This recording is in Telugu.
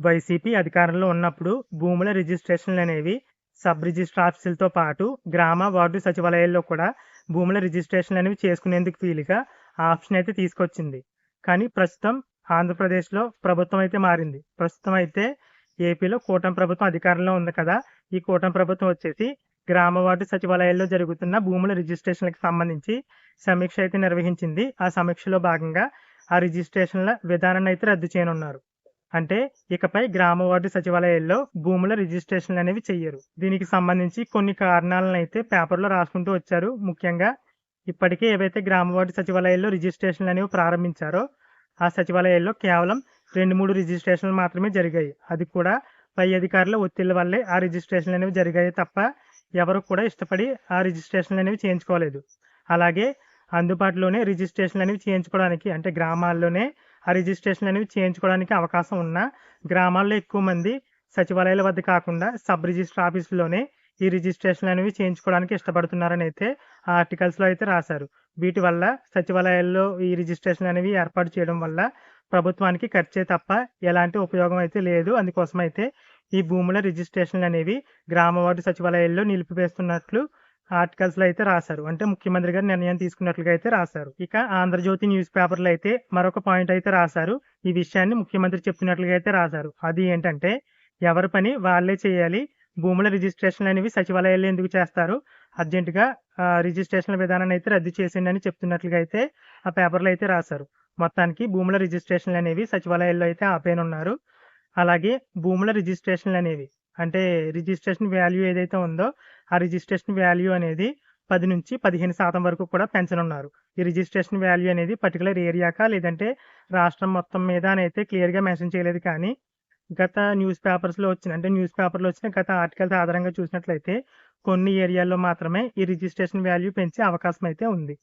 వైసీపీ అధికారంలో ఉన్నప్పుడు భూముల రిజిస్ట్రేషన్లు అనేవి సబ్ రిజిస్టర్ ఆఫీసులతో పాటు గ్రామ వార్డు సచివాలయాల్లో కూడా భూముల రిజిస్ట్రేషన్లు అనేవి చేసుకునేందుకు వీలుగా ఆప్షన్ అయితే తీసుకొచ్చింది. కానీ ప్రస్తుతం ఆంధ్రప్రదేశ్లో ప్రభుత్వం అయితే మారింది. ప్రస్తుతం అయితే ఏపీలో కూటమి ప్రభుత్వం అధికారంలో ఉంది కదా ఈ కూటమి ప్రభుత్వం వచ్చేసి గ్రామ వార్డు సచివాలయాల్లో జరుగుతున్న భూముల రిజిస్ట్రేషన్లకు సంబంధించి సమీక్ష అయితే నిర్వహించింది. ఆ సమీక్షలో భాగంగా ఆ రిజిస్ట్రేషన్ల విధానాన్ని అయితే రద్దు చేయనున్నారు. అంటే ఇకపై గ్రామ వార్డు సచివాలయాల్లో భూముల రిజిస్ట్రేషన్లు అనేవి చెయ్యరు. దీనికి సంబంధించి కొన్ని కారణాలను అయితే పేపర్లో రాసుకుంటూ వచ్చారు. ముఖ్యంగా ఇప్పటికే ఏవైతే గ్రామ వార్డు సచివాలయాల్లో రిజిస్ట్రేషన్లు అనేవి ప్రారంభించారో ఆ సచివాలయాల్లో కేవలం రెండు మూడు రిజిస్ట్రేషన్లు మాత్రమే జరిగాయి. అది కూడా పై అధికారుల ఒత్తిళ్ళ వల్లే ఆ రిజిస్ట్రేషన్లు అనేవి జరిగాయి తప్ప ఎవరు కూడా ఇష్టపడి ఆ రిజిస్ట్రేషన్లు అనేవి చేయించుకోలేదు. అలాగే అందుబాటులోనే రిజిస్ట్రేషన్లు అనేవి చేయించుకోవడానికి అంటే గ్రామాల్లోనే ఆ రిజిస్ట్రేషన్లు అనేవి చేయించుకోవడానికి అవకాశం ఉన్న గ్రామాల్లో ఎక్కువ మంది సచివాలయాల వద్ద కాకుండా సబ్ రిజిస్టర్ ఆఫీసులోనే ఈ రిజిస్ట్రేషన్లు అనేవి చేయించుకోవడానికి ఇష్టపడుతున్నారని అయితే ఆ ఆర్టికల్స్లో అయితే రాశారు. వీటి వల్ల సచివాలయాల్లో ఈ రిజిస్ట్రేషన్ అనేవి ఏర్పాటు చేయడం వల్ల ప్రభుత్వానికి ఖర్చే తప్ప ఎలాంటి ఉపయోగం అయితే లేదు. అందుకోసం అయితే ఈ భూముల రిజిస్ట్రేషన్లు అనేవి గ్రామవారి సచివాలయాల్లో నిలిపివేస్తున్నట్లు ఆర్టికల్స్లో అయితే రాశారు. అంటే ముఖ్యమంత్రి గారు నిర్ణయం తీసుకున్నట్లుగా అయితే రాశారు. ఇక ఆంధ్రజ్యోతి న్యూస్ పేపర్లో అయితే మరొక పాయింట్ అయితే రాశారు. ఈ విషయాన్ని ముఖ్యమంత్రి చెప్పినట్లుగా అయితే రాశారు. అది ఏంటంటే ఎవరి పని వాళ్ళే చేయాలి. భూముల రిజిస్ట్రేషన్లు అనేవి సచివాలయాల్లో ఎందుకు చేస్తారు? అర్జెంటుగా రిజిస్ట్రేషన్ల విధానాన్ని అయితే రద్దు చేసిండి అని చెప్తున్నట్లుగా అయితే ఆ పేపర్లో అయితే రాశారు. మొత్తానికి భూముల రిజిస్ట్రేషన్లు అనేవి సచివాలయాల్లో అయితే ఆపేనున్నారు. అలాగే భూముల రిజిస్ట్రేషన్లు అనేవి అంటే రిజిస్ట్రేషన్ వాల్యూ ఏదైతే ఉందో ఆ రిజిస్ట్రేషన్ వాల్యూ అనేది పది నుంచి పదిహేను శాతం వరకు కూడా పెంచనున్నారు. ఈ రిజిస్ట్రేషన్ వాల్యూ అనేది పర్టికులర్ ఏరియాకా లేదంటే రాష్ట్రం మొత్తం మీద అని అయితే క్లియర్గా మెన్షన్ చేయలేదు కానీ గత న్యూస్ పేపర్స్లో వచ్చిన అంటే న్యూస్ పేపర్లో వచ్చిన గత ఆర్టికల్స్ ఆధారంగా చూసినట్లయితే కొన్ని ఏరియాల్లో మాత్రమే ఈ రిజిస్ట్రేషన్ వాల్యూ పెంచే అవకాశం అయితే ఉంది.